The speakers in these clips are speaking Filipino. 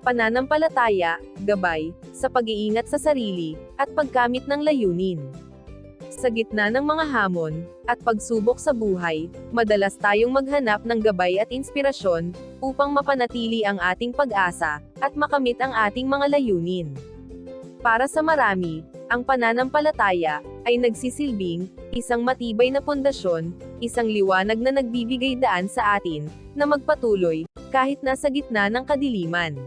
Pananampalataya, gabay, sa pag-iingat sa sarili, at pagkamit ng layunin. Sa gitna ng mga hamon, at pagsubok sa buhay, madalas tayong maghanap ng gabay at inspirasyon, upang mapanatili ang ating pag-asa, at makamit ang ating mga layunin. Para sa marami, ang pananampalataya, ay nagsisilbing, isang matibay na pundasyon, isang liwanag na nagbibigay daan sa atin, na magpatuloy, kahit nasa gitna ng kadiliman.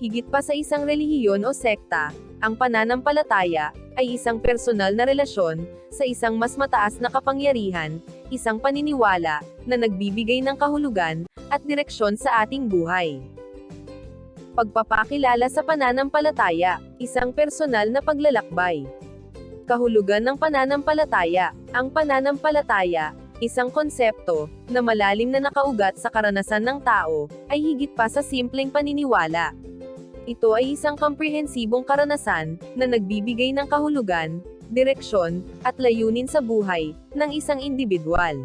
Higit pa sa isang relihiyon o sekta, ang pananampalataya, ay isang personal na relasyon, sa isang mas mataas na kapangyarihan, isang paniniwala, na nagbibigay ng kahulugan, at direksyon sa ating buhay. Pagpapakilala sa pananampalataya, isang personal na paglalakbay. Kahulugan ng pananampalataya, ang pananampalataya, isang konsepto, na malalim na nakaugat sa karanasan ng tao, ay higit pa sa simpleng paniniwala. Ito ay isang komprehensibong karanasan, na nagbibigay ng kahulugan, direksyon, at layunin sa buhay, ng isang individual.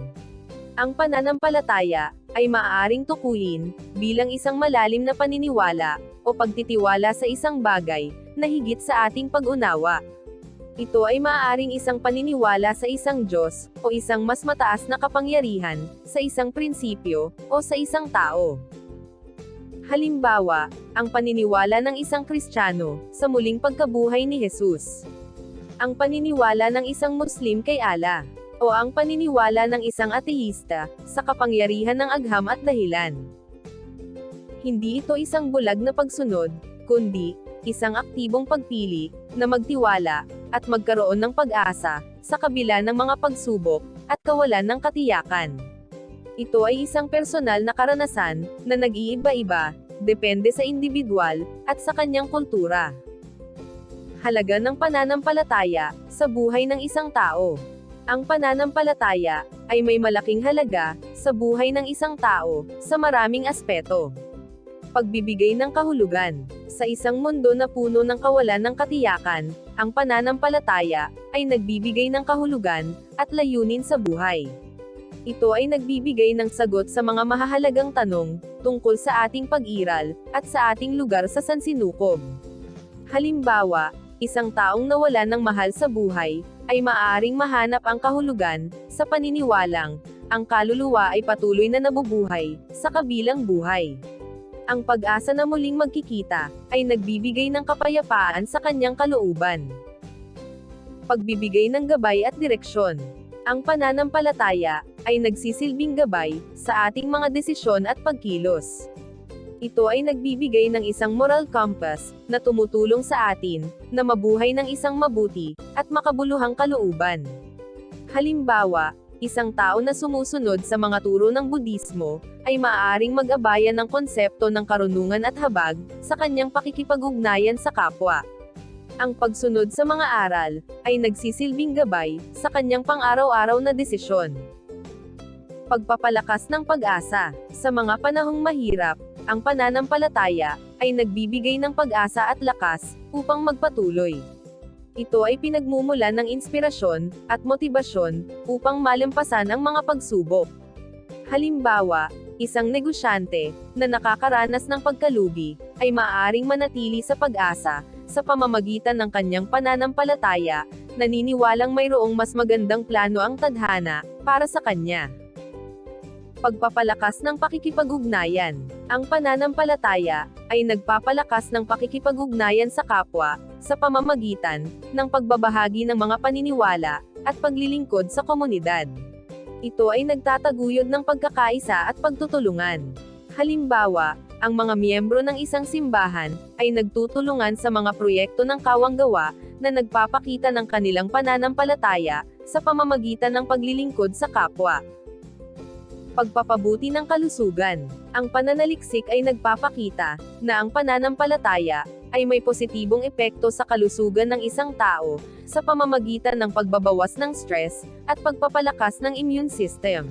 Ang pananampalataya, ay maaaring tukuyin, bilang isang malalim na paniniwala, o pagtitiwala sa isang bagay, na higit sa ating pag-unawa. Ito ay maaaring isang paniniwala sa isang Diyos, o isang mas mataas na kapangyarihan, sa isang prinsipyo, o sa isang tao. Halimbawa, ang paniniwala ng isang Kristiyano, sa muling pagkabuhay ni Jesus. Ang paniniwala ng isang Muslim kay Allah. O ang paniniwala ng isang ateísta, sa kapangyarihan ng agham at dahilan. Hindi ito isang bulag na pagsunod, kundi, isang aktibong pagpili, na magtiwala, at magkaroon ng pag-asa, sa kabila ng mga pagsubok, at kawalan ng katiyakan. Ito ay isang personal na karanasan, na nag-iiba-iba, depende sa individual, at sa kanyang kultura. Halaga ng pananampalataya, sa buhay ng isang tao. Ang pananampalataya, ay may malaking halaga, sa buhay ng isang tao, sa maraming aspeto. Pagbibigay ng kahulugan. Sa isang mundo na puno ng kawalan ng katiyakan, ang pananampalataya, ay nagbibigay ng kahulugan, at layunin sa buhay. Ito ay nagbibigay ng sagot sa mga mahahalagang tanong, tungkol sa ating pag-iral, at sa ating lugar sa sansinukob. Halimbawa, isang taong nawala ng mahal sa buhay, ay maaaring mahanap ang kahulugan, sa paniniwalang, ang kaluluwa ay patuloy na nabubuhay, sa kabilang buhay. Ang pag-asa na muling magkikita, ay nagbibigay ng kapayapaan sa kanyang kalooban. Pagbibigay ng gabay at direksyon. Ang pananampalataya, ay nagsisilbing gabay, sa ating mga desisyon at pagkilos. Ito ay nagbibigay ng isang moral compass, na tumutulong sa atin, na mabuhay ng isang mabuti, at makabuluhang kalooban. Halimbawa, isang tao na sumusunod sa mga turo ng Budismo, ay maaaring mag-abayan ng konsepto ng karunungan at habag, sa kanyang pakikipag-ugnayan sa kapwa. Ang pagsunod sa mga aral, ay nagsisilbing gabay, sa kanyang pang-araw-araw na desisyon. Pagpapalakas ng pag-asa, sa mga panahong mahirap, ang pananampalataya, ay nagbibigay ng pag-asa at lakas, upang magpatuloy. Ito ay pinagmumula ng inspirasyon, at motibasyon, upang malampasan ang mga pagsubok. Halimbawa, isang negosyante, na nakakaranas ng pagkalugi, ay maaaring manatili sa pag-asa, sa pamamagitan ng kanyang pananampalataya, naniniwalang mayroong mas magandang plano ang tadhana, para sa kanya. Pagpapalakas ng pakikipag-ugnayan. Ang pananampalataya, ay nagpapalakas ng pakikipag-ugnayan sa kapwa, sa pamamagitan, ng pagbabahagi ng mga paniniwala, at paglilingkod sa komunidad. Ito ay nagtataguyod ng pagkakaisa at pagtutulungan. Halimbawa, ang mga miyembro ng isang simbahan, ay nagtutulungan sa mga proyekto ng kawanggawa, na nagpapakita ng kanilang pananampalataya, sa pamamagitan ng paglilingkod sa kapwa. Pagpapabuti ng kalusugan. Ang pananaliksik ay nagpapakita, na ang pananampalataya, ay may positibong epekto sa kalusugan ng isang tao, sa pamamagitan ng pagbabawas ng stress, at pagpapalakas ng immune system.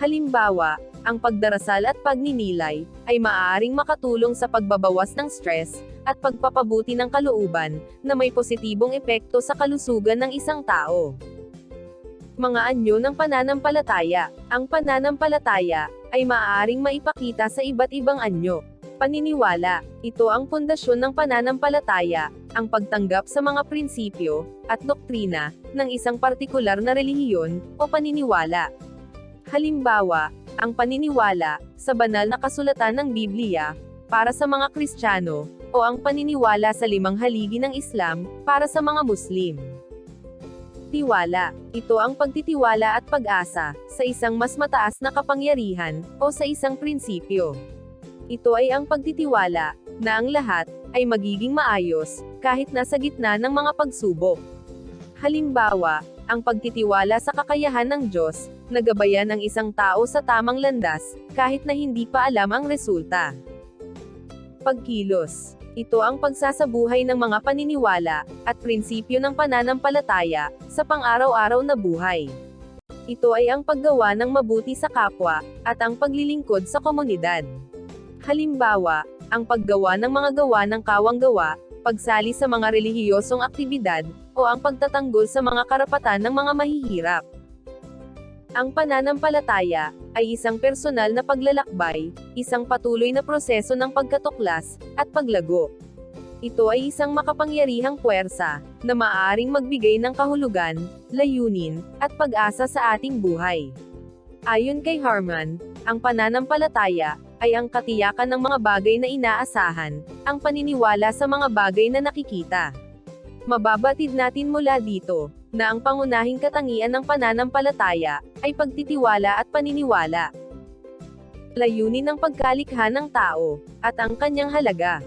Halimbawa, ang pagdarasal at pagninilay, ay maaaring makatulong sa pagbabawas ng stress, at pagpapabuti ng kalooban, na may positibong epekto sa kalusugan ng isang tao. Mga anyo ng pananampalataya. Ang pananampalataya, ay maaaring maipakita sa iba't ibang anyo. Paniniwala, ito ang pundasyon ng pananampalataya, ang pagtanggap sa mga prinsipyo, at doktrina, ng isang partikular na relihiyon, o paniniwala. Halimbawa, ang paniniwala, sa banal na kasulatan ng Biblia, para sa mga Kristiyano, o ang paniniwala sa limang haligi ng Islam, para sa mga Muslim. Tiwala. Ito ang pagtitiwala at pag-asa, sa isang mas mataas na kapangyarihan, o sa isang prinsipyo. Ito ay ang pagtitiwala, na ang lahat, ay magiging maayos, kahit nasa gitna ng mga pagsubok. Halimbawa, ang pagtitiwala sa kakayahan ng Diyos, nagabayan ng isang tao sa tamang landas, kahit na hindi pa alam ang resulta. Pagkilos. Ito ang pagsasabuhay ng mga paniniwala, at prinsipyo ng pananampalataya, sa pang-araw-araw na buhay. Ito ay ang paggawa ng mabuti sa kapwa, at ang paglilingkod sa komunidad. Halimbawa, ang paggawa ng mga gawa ng kawang gawa, pagsali sa mga relihiyosong aktibidad, o ang pagtatanggol sa mga karapatan ng mga mahihirap. Ang pananampalataya ay isang personal na paglalakbay, isang patuloy na proseso ng pagkatuklas at paglago. Ito ay isang makapangyarihang puwersa na maaaring magbigay ng kahulugan, layunin, at pag-asa sa ating buhay. Ayon kay Harman, ang pananampalataya ay ang katiyakan ng mga bagay na inaasahan, ang paniniwala sa mga bagay na nakikita. Mababatid natin mula dito, na ang pangunahing katangian ng pananampalataya, ay pagtitiwala at paniniwala. Layunin ng pagkalikha ng tao, at ang kanyang halaga.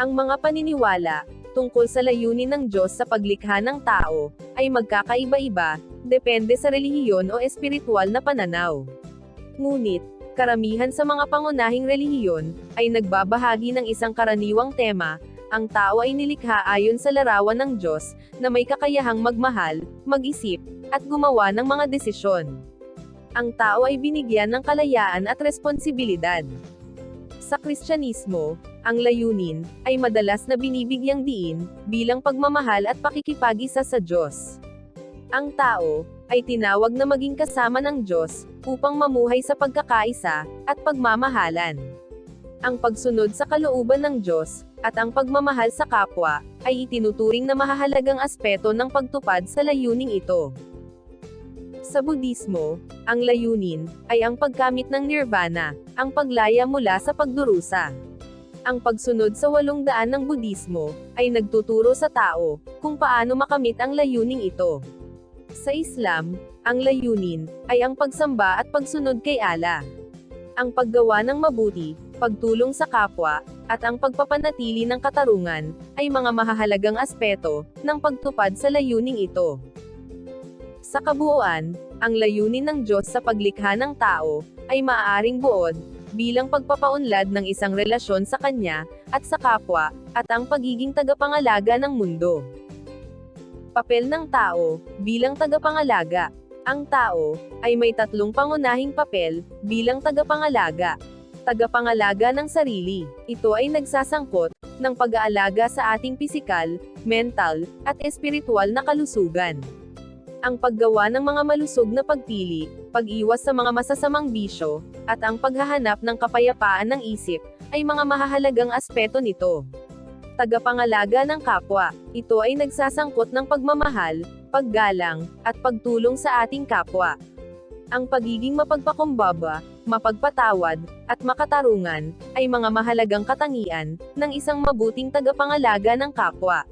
Ang mga paniniwala, tungkol sa layunin ng Diyos sa paglikha ng tao, ay magkakaiba-iba, depende sa relihiyon o espiritual na pananaw. Ngunit, karamihan sa mga pangunahing relihiyon, ay nagbabahagi ng isang karaniwang tema, ang tao ay nilikha ayon sa larawan ng Diyos, na may kakayahang magmahal, mag-isip, at gumawa ng mga desisyon. Ang tao ay binigyan ng kalayaan at responsibilidad. Sa Kristyanismo, ang layunin, ay madalas na binibigyang diin, bilang pagmamahal at pakikipag-isa sa Diyos. Ang tao, ay tinawag na maging kasama ng Diyos, upang mamuhay sa pagkakaisa, at pagmamahalan. Ang pagsunod sa kalooban ng Diyos, at ang pagmamahal sa kapwa, ay itinuturing na mahahalagang aspeto ng pagtupad sa layuning ito. Sa Budismo, ang layunin, ay ang pagkamit ng nirvana, ang paglaya mula sa pagdurusa. Ang pagsunod sa walong daan ng Budismo, ay nagtuturo sa tao, kung paano makamit ang layuning ito. Sa Islam, ang layunin, ay ang pagsamba at pagsunod kay Allah. Ang paggawa ng mabuti, pagtulong sa kapwa, at ang pagpapanatili ng katarungan, ay mga mahahalagang aspeto, ng pagtupad sa layuning ito. Sa kabuuan, ang layunin ng Diyos sa paglikha ng tao, ay maaaring buod, bilang pagpapaunlad ng isang relasyon sa Kanya, at sa kapwa, at ang pagiging tagapangalaga ng mundo. Papel ng tao, bilang tagapangalaga. Ang tao, ay may tatlong pangunahing papel, bilang tagapangalaga. Tagapangalaga ng sarili. Ito ay nagsasangkot, ng pag-aalaga sa ating pisikal, mental, at espiritual na kalusugan. Ang paggawa ng mga malusog na pagpili, pag-iwas sa mga masasamang bisyo, at ang paghahanap ng kapayapaan ng isip, ay mga mahahalagang aspeto nito. Tagapangalaga ng kapwa, ito ay nagsasangkot ng pagmamahal, paggalang, at pagtulong sa ating kapwa. Ang pagiging mapagpakumbaba, mapagpatawad, at makatarungan, ay mga mahalagang katangian, ng isang mabuting tagapangalaga ng kapwa.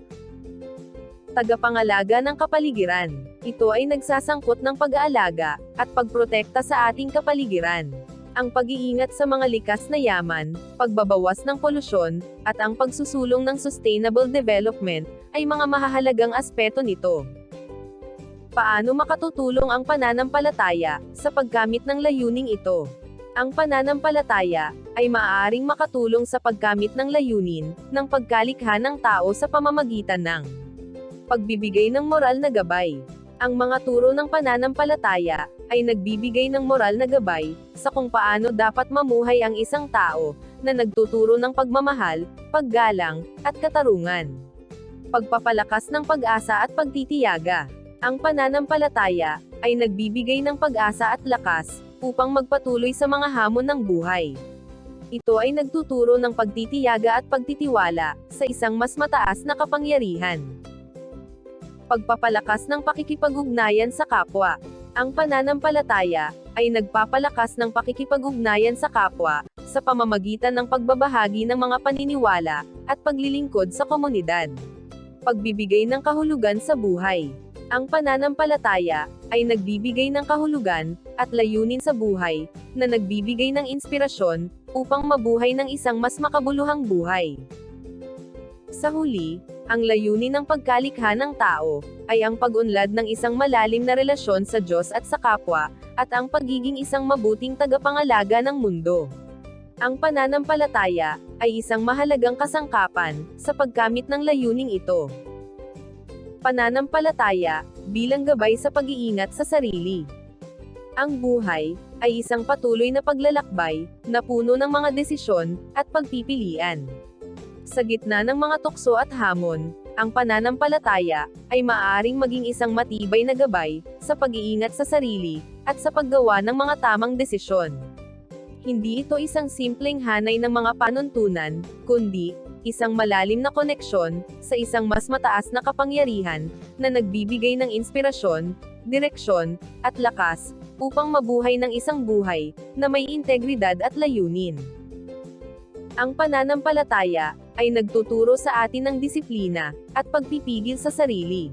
Tagapangalaga ng kapaligiran. Ito ay nagsasangkot ng pag-aalaga, at pagprotekta sa ating kapaligiran. Ang pag-iingat sa mga likas na yaman, pagbabawas ng polusyon, at ang pagsusulong ng sustainable development, ay mga mahahalagang aspeto nito. Paano makatutulong ang pananampalataya, sa pagkamit ng layuning ito? Ang pananampalataya ay maaaring makatulong sa pagkamit ng layunin ng pagkalikha ng tao sa pamamagitan ng pagbibigay ng moral na gabay. Ang mga turo ng pananampalataya ay nagbibigay ng moral na gabay sa kung paano dapat mamuhay ang isang tao na nagtuturo ng pagmamahal, paggalang, at katarungan. Pagpapalakas ng pag-asa at pagtitiyaga. Ang pananampalataya ay nagbibigay ng pag-asa at lakas upang magpatuloy sa mga hamon ng buhay. Ito ay nagtuturo ng pagtitiyaga at pagtitiwala sa isang mas mataas na kapangyarihan. Pagpapalakas ng pakikipag-ugnayan sa kapwa. Ang pananampalataya ay nagpapalakas ng pakikipag-ugnayan sa kapwa sa pamamagitan ng pagbabahagi ng mga paniniwala at paglilingkod sa komunidad. Pagbibigay ng kahulugan sa buhay. Ang pananampalataya ay nagbibigay ng kahulugan at layunin sa buhay na nagbibigay ng inspirasyon upang mabuhay ng isang mas makabuluhang buhay. Sa huli, ang layunin ng pagkalikha ng tao ay ang pag-unlad ng isang malalim na relasyon sa Diyos at sa kapwa, at ang pagiging isang mabuting tagapangalaga ng mundo. Ang pananampalataya ay isang mahalagang kasangkapan sa pagkamit ng layuning ito. Pananampalataya bilang gabay sa pag-iingat sa sarili. Ang buhay ay isang patuloy na paglalakbay na puno ng mga desisyon at pagpipilian. Sa gitna ng mga tukso at hamon, ang pananampalataya ay maaaring maging isang matibay na gabay sa pag-iingat sa sarili at sa paggawa ng mga tamang desisyon. Hindi ito isang simpleng hanay ng mga panuntunan, kundi isang malalim na koneksyon sa isang mas mataas na kapangyarihan na nagbibigay ng inspirasyon, direksyon, at lakas upang mabuhay ng isang buhay na may integridad at layunin. Ang pananampalataya ay nagtuturo sa atin ng disiplina at pagpipigil sa sarili.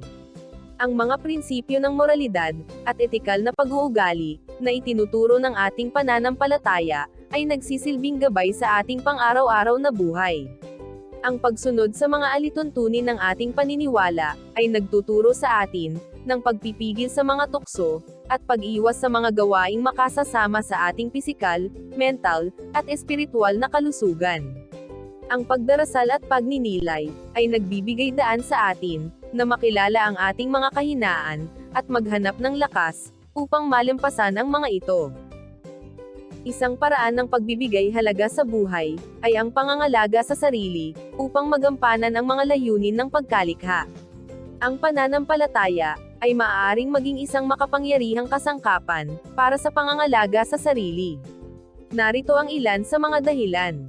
Ang mga prinsipyo ng moralidad at etikal na pag-uugali na itinuturo ng ating pananampalataya ay nagsisilbing gabay sa ating pang-araw-araw na buhay. Ang pagsunod sa mga alituntunin ng ating paniniwala ay nagtuturo sa atin ng pagpipigil sa mga tukso at pag-iwas sa mga gawaing makasasama sa ating pisikal, mental, at espiritual na kalusugan. Ang pagdarasal at pagninilay ay nagbibigay daan sa atin na makilala ang ating mga kahinaan at maghanap ng lakas upang malampasan ang mga ito. Isang paraan ng pagbibigay halaga sa buhay ay ang pangangalaga sa sarili upang magampanan ang mga layunin ng pagkalikha. Ang pananampalataya ay maaaring maging isang makapangyarihang kasangkapan para sa pangangalaga sa sarili. Narito ang ilan sa mga dahilan.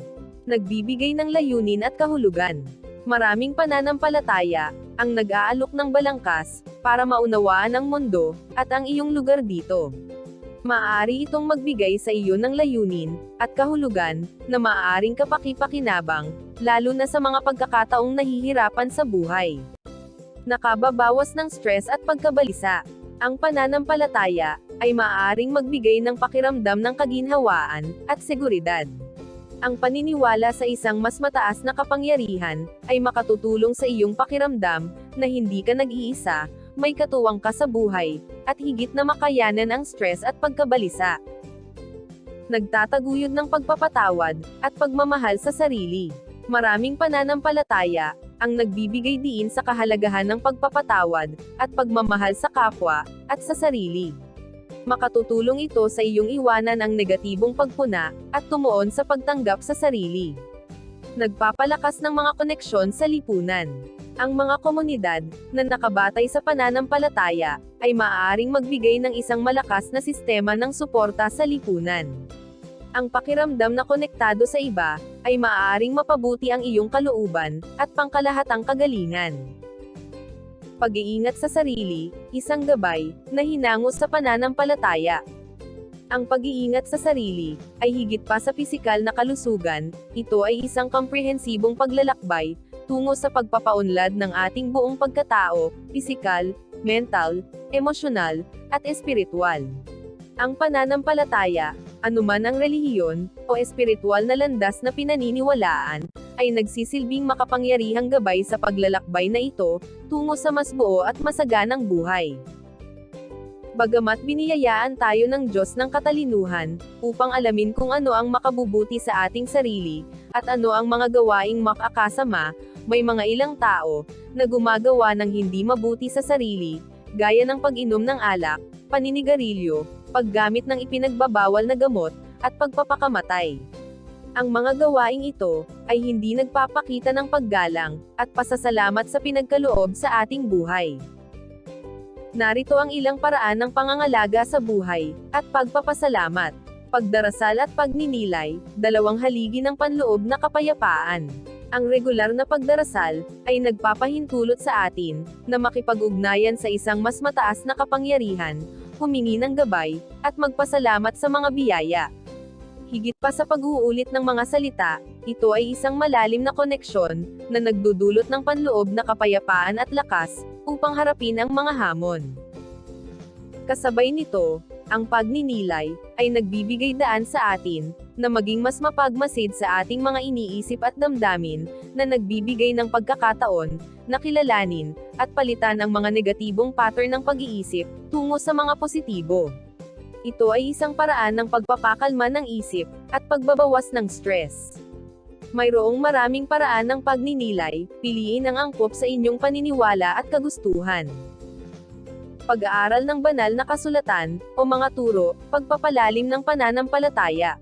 Nagbibigay ng layunin at kahulugan. Maraming pananampalataya ang nag-aalok ng balangkas para maunawaan ang mundo at ang iyong lugar dito. Maaari itong magbigay sa iyo ng layunin at kahulugan na maaaring kapaki-pakinabang, lalo na sa mga pagkakataong nahihirapan sa buhay. Nakababawas ng stress at pagkabalisa. Ang pananampalataya ay maaaring magbigay ng pakiramdam ng kaginhawaan at seguridad. Ang paniniwala sa isang mas mataas na kapangyarihan ay makatutulong sa iyong pakiramdam na hindi ka nag-iisa, may katuwang ka sa buhay, at higit na makayanan ang stress at pagkabalisa. Nagtataguyod ng pagpapatawad at pagmamahal sa sarili. Maraming pananampalataya ang nagbibigay diin sa kahalagahan ng pagpapatawad at pagmamahal sa kapwa at sa sarili. Makatutulong ito sa iyong iwanan ang negatibong pagpuna at tumuon sa pagtanggap sa sarili. Nagpapalakas ng mga koneksyon sa lipunan. Ang mga komunidad na nakabatay sa pananampalataya ay maaaring magbigay ng isang malakas na sistema ng suporta sa lipunan. Ang pakiramdam na konektado sa iba ay maaaring mapabuti ang iyong kalooban at pangkalahatang kagalingan. Pag-iingat sa sarili, isang gabay na hinango sa pananampalataya. Ang pag-iingat sa sarili ay higit pa sa pisikal na kalusugan, ito ay isang komprehensibong paglalakbay tungo sa pagpapaunlad ng ating buong pagkatao, pisikal, mental, emosyonal, at espiritual. Ang pananampalataya, anuman ang relihiyon, o espiritual na landas na pinaniniwalaan, ay nagsisilbing makapangyarihang gabay sa paglalakbay na ito, tungo sa mas buo at masaganang buhay. Bagamat biniyayaan tayo ng Diyos ng katalinuhan, upang alamin kung ano ang makabubuti sa ating sarili, at ano ang mga gawaing makakasama, may mga ilang tao, na gumagawa ng hindi mabuti sa sarili, gaya ng pag-inom ng alak, paninigarilyo, paggamit ng ipinagbabawal na gamot, at pagpapakamatay. Ang mga gawaing ito, ay hindi nagpapakita ng paggalang, at pasasalamat sa pinagkaloob sa ating buhay. Narito ang ilang paraan ng pangangalaga sa buhay, at pagpapasalamat. Pagdarasal at pagninilay, dalawang haligi ng panloob na kapayapaan. Ang regular na pagdarasal, ay nagpapahintulot sa atin, na makipag-ugnayan sa isang mas mataas na kapangyarihan, humingi ng gabay, at magpasalamat sa mga biyaya. Higit pa sa pag-uulit ng mga salita, ito ay isang malalim na koneksyon, na nagdudulot ng panloob na kapayapaan at lakas, upang harapin ang mga hamon. Kasabay nito, ang pagninilay, ay nagbibigay daan sa atin, na maging mas mapagmasid sa ating mga iniisip at damdamin, na nagbibigay ng pagkakataon, na kilalanin, at palitan ang mga negatibong pattern ng pag-iisip, tungo sa mga positibo. Ito ay isang paraan ng pagpapakalma ng isip, at pagbabawas ng stress. Mayroong maraming paraan ng pagninilay, piliin ang angkop sa inyong paniniwala at kagustuhan. Pag-aaral ng banal na kasulatan, o mga turo, pagpapalalim ng pananampalataya.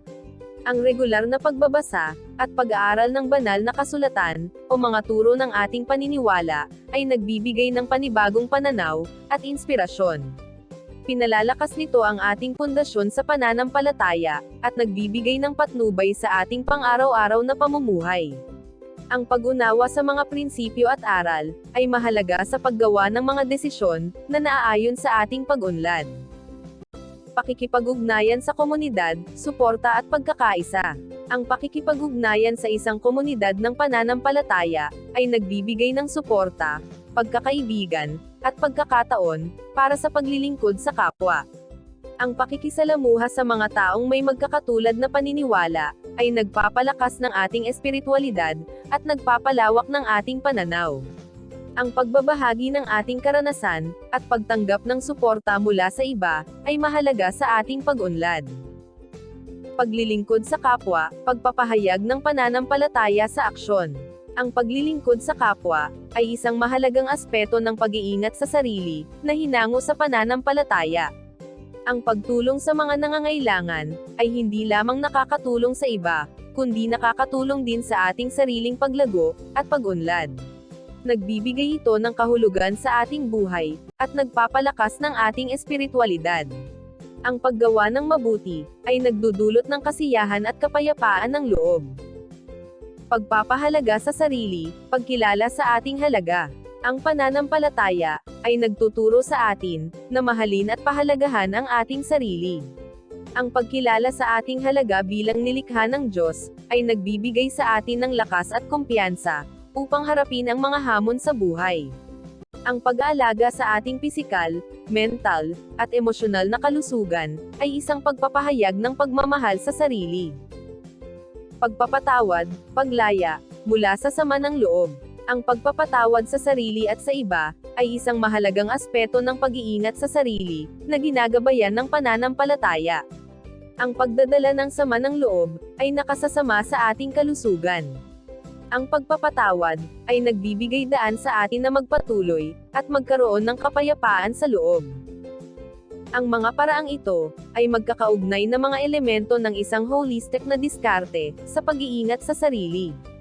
Ang regular na pagbabasa, at pag-aaral ng banal na kasulatan, o mga turo ng ating paniniwala, ay nagbibigay ng panibagong pananaw, at inspirasyon. Pinalalakas nito ang ating pundasyon sa pananampalataya, at nagbibigay ng patnubay sa ating pang-araw-araw na pamumuhay. Ang pag-unawa sa mga prinsipyo at aral, ay mahalaga sa paggawa ng mga desisyon, na naaayon sa ating pag-unlad. Pakikipag-ugnayan sa komunidad, suporta at pagkakaisa. Ang pakikipag-ugnayan sa isang komunidad ng pananampalataya, ay nagbibigay ng suporta, pagkakaibigan, at pagkakataon, para sa paglilingkod sa kapwa. Ang pakikisalamuha sa mga taong may magkakatulad na paniniwala, ay nagpapalakas ng ating espiritualidad, at nagpapalawak ng ating pananaw. Ang pagbabahagi ng ating karanasan, at pagtanggap ng suporta mula sa iba, ay mahalaga sa ating pag-unlad. Paglilingkod sa kapwa, pagpapahayag ng pananampalataya sa aksyon. Ang paglilingkod sa kapwa, ay isang mahalagang aspeto ng pag-iingat sa sarili, na hinango sa pananampalataya. Ang pagtulong sa mga nangangailangan, ay hindi lamang nakakatulong sa iba, kundi nakakatulong din sa ating sariling paglago, at pag-unlad. Nagbibigay ito ng kahulugan sa ating buhay, at nagpapalakas ng ating espiritualidad. Ang paggawa ng mabuti, ay nagdudulot ng kasiyahan at kapayapaan ng loob. Pagpapahalaga sa sarili, pagkilala sa ating halaga. Ang pananampalataya, ay nagtuturo sa atin, na mahalin at pahalagahan ang ating sarili. Ang pagkilala sa ating halaga bilang nilikha ng Diyos, ay nagbibigay sa atin ng lakas at kumpiyansa, upang harapin ang mga hamon sa buhay. Ang pag-aalaga sa ating pisikal, mental, at emosyonal na kalusugan, ay isang pagpapahayag ng pagmamahal sa sarili. Pagpapatawad, paglaya, mula sa sama ng loob. Ang pagpapatawad sa sarili at sa iba, ay isang mahalagang aspeto ng pag-iingat sa sarili, na ginagabayan ng pananampalataya. Ang pagdadala ng sama ng loob, ay nakasasama sa ating kalusugan. Ang pagpapatawad, ay nagbibigay daan sa atin na magpatuloy, at magkaroon ng kapayapaan sa loob. Ang mga paraang ito, ay magkakaugnay na mga elemento ng isang holistic na diskarte, sa pag-iingat sa sarili.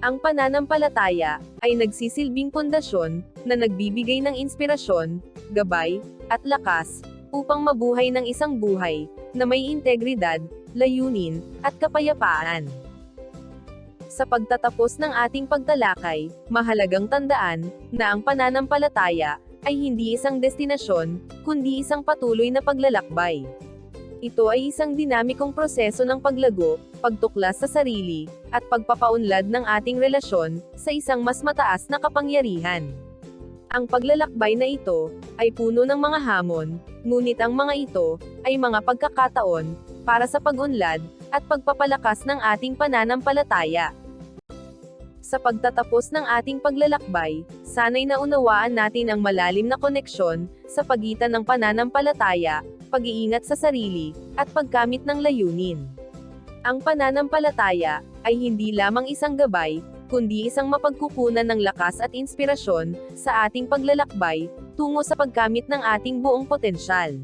Ang pananampalataya, ay nagsisilbing pundasyon, na nagbibigay ng inspirasyon, gabay, at lakas, upang mabuhay ng isang buhay, na may integridad, layunin, at kapayapaan. Sa pagtatapos ng ating pagtalakay, mahalagang tandaan, na ang pananampalataya, ay hindi isang destinasyon, kundi isang patuloy na paglalakbay. Ito ay isang dinamikong proseso ng paglago, pagtuklas sa sarili, at pagpapaunlad ng ating relasyon, sa isang mas mataas na kapangyarihan. Ang paglalakbay na ito, ay puno ng mga hamon, ngunit ang mga ito, ay mga pagkakataon, para sa pag-unlad, at pagpapalakas ng ating pananampalataya. Sa pagtatapos ng ating paglalakbay, sana'y naunawaan natin ang malalim na koneksyon sa pagitan ng pananampalataya, pag-iingat sa sarili, at pagkamit ng layunin. Ang pananampalataya ay hindi lamang isang gabay, kundi isang mapagkukunan ng lakas at inspirasyon sa ating paglalakbay tungo sa pagkamit ng ating buong potensyal.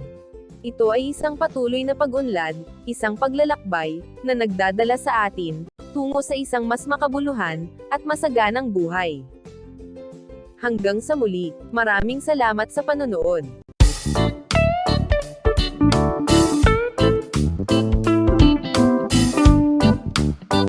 Ito ay isang patuloy na pag-unlad, isang paglalakbay, na nagdadala sa atin, tungo sa isang mas makabuluhan, at masaganang buhay. Hanggang sa muli, maraming salamat sa panonood.